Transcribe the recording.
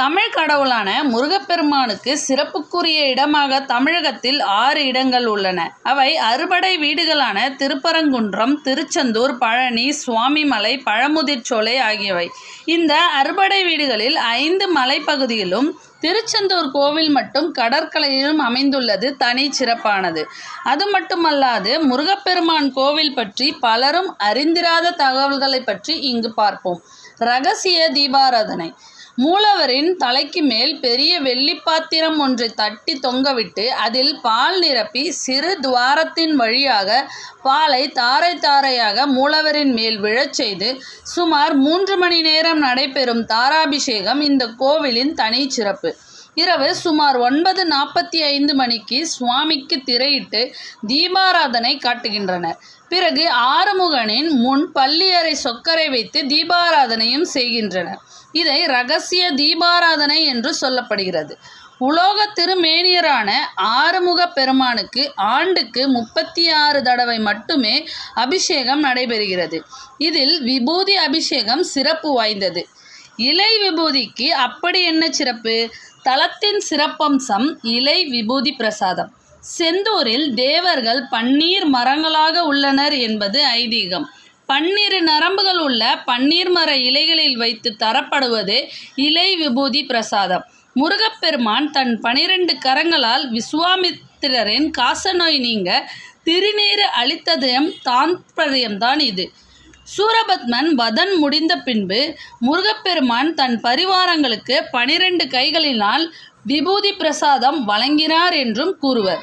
தமிழ் கடவுளான முருகப்பெருமானுக்கு சிறப்புக்குரிய இடமாக தமிழகத்தில் ஆறு இடங்கள் உள்ளன. அவை அறுபடை வீடுகளான திருப்பரங்குன்றம் திருச்செந்தூர் பழனி சுவாமிமலை பழமுதிர்ச்சோலை ஆகியவை. இந்த அறுபடை வீடுகளில் ஐந்து மலைப்பகுதியிலும் திருச்செந்தூர் கோவில் மட்டும் கடற்கரையிலும் அமைந்துள்ளது தனி சிறப்பானது. அது மட்டுமல்லாது முருகப்பெருமான் கோவில் பற்றி பலரும் அறிந்திராத தகவல்களை பற்றி இங்கு பார்ப்போம். ரகசிய தீபாராதனை. மூலவரின் தலைக்கு மேல் பெரிய வெள்ளிப்பாத்திரம் ஒன்றை தட்டி தொங்கவிட்டு அதில் பால் நிரப்பி சிறு துவாரத்தின் வழியாக பாலை தாரை தாரையாக மூலவரின் மேல் விழச் செய்து சுமார் மூன்று மணி நேரம் நடைபெறும் தாராபிஷேகம் இந்த கோவிலின் தனிச்சிறப்பு. இரவு சுமார் ஒன்பது நாற்பத்தி ஐந்து மணிக்கு சுவாமிக்கு திரையிட்டு தீபாராதனை காட்டுகின்றனர். பிறகு ஆறுமுகனின் முன் பள்ளியறை சொக்கரை வைத்து தீபாராதனையும் செய்கின்றனர். இதை ரகசிய தீபாராதனை என்று சொல்லப்படுகிறது. உலோக திருமேனியரான ஆறுமுக பெருமானுக்கு ஆண்டுக்கு முப்பத்தி ஆறு தடவை மட்டுமே அபிஷேகம் நடைபெறுகிறது. இதில் விபூதி அபிஷேகம் சிறப்பு வாய்ந்தது. இலை விபூதிக்கு அப்படி என்ன சிறப்பு? தலத்தின் சிறப்பம்சம் இலை விபூதி பிரசாதம். செந்தூரில் தேவர்கள் பன்னீர் மரங்களாக உள்ளனர் என்பது ஐதீகம். பன்னிரு நரம்புகள் உள்ள பன்னீர் மர இலைகளில் வைத்து தரப்படுவது இலை விபூதி பிரசாதம். முருகப்பெருமான் தன் பனிரெண்டு கரங்களால் விஸ்வாமித்திரரின் காசநோய் நீங்க திருநீறு அளித்ததயம் தாத்பரியம்தான் இது. சூரபத்மன் வதன் முடிந்த பின்பு முருகப்பெருமான் தன் பரிவாரங்களுக்கு பனிரெண்டு கைகளினால் விபூதி பிரசாதம் வழங்கினார் என்றும் கூறுவர்.